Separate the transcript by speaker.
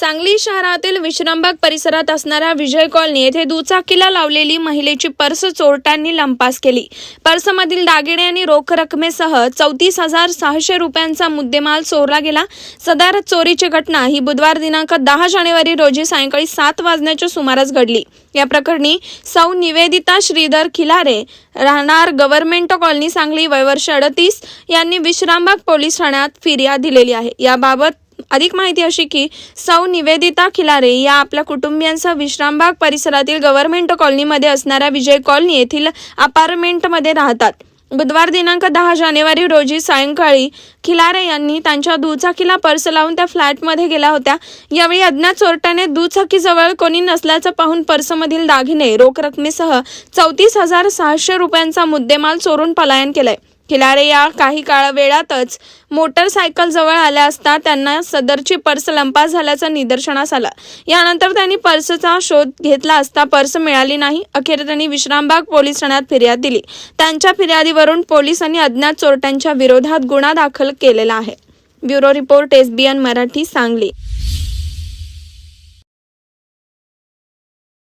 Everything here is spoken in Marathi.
Speaker 1: सांगली शहरातील विश्रामबाग परिसरात असणाऱ्या विजय कॉलनी येथे दुचाकीला लावलेली महिलेची पर्स चोरट्यांनी लंपास केली. पर्समधील दागिने आणि रोख रकमेसह चौतीस हजार सहाशे रुपयांचा मुद्देमाल चोरला गेला. सदर चोरीची घटना ही बुधवार दिनांक दहा जानेवारी रोजी सायंकाळी सात वाजण्याच्या सुमारास घडली. या प्रकरणी सौ निवेदिता श्रीधर खिलारे राहणार गव्हर्नमेंट कॉलनी सांगली वयवर्ष अडतीस. यांनी विश्रामबाग पोलीस ठाण्यात फिर्याद दिलेली आहे. याबाबत अधिक माहिती अशी की सौ निवेदिता खिलारे या आपल्या कुटुंबियांसह विश्रामबाग परिसरातील गव्हर्नमेंट कॉलनीमध्ये असणाऱ्या विजय कॉलनी येथील अपार्टमेंटमध्ये राहतात. बुधवार दिनांक दहा जानेवारी रोजी सायंकाळी खिलारे यांनी त्यांच्या दुचाकीला पर्स लावून त्या फ्लॅटमध्ये गेल्या होत्या. यावेळी अज्ञात चोरट्याने दुचाकीजवळ कोणी नसल्याचं पाहून पर्समधील दागिने रोख रकमेसह चौतीस हजार सहाशे रुपयांचा मुद्देमाल चोरून पलायन केलंय. खिलारे या काही काळ वेळातच मोटरसायकल जवळ आल्या असता त्यांना सदरची पर्स लंपास झाल्याचं निदर्शनास आलं. यानंतर त्यांनी पर्सचा शोध घेतला असता पर्स मिळाली नाही. अखेर त्यांनी विश्रामबाग पोलीस ठाण्यात फिर्याद दिली. त्यांच्या फिर्यादीवरून पोलिसांनी अज्ञात चोरट्यांच्या विरोधात गुन्हा दाखल केलेला आहे. Bureau report SBN Marathi Sangli.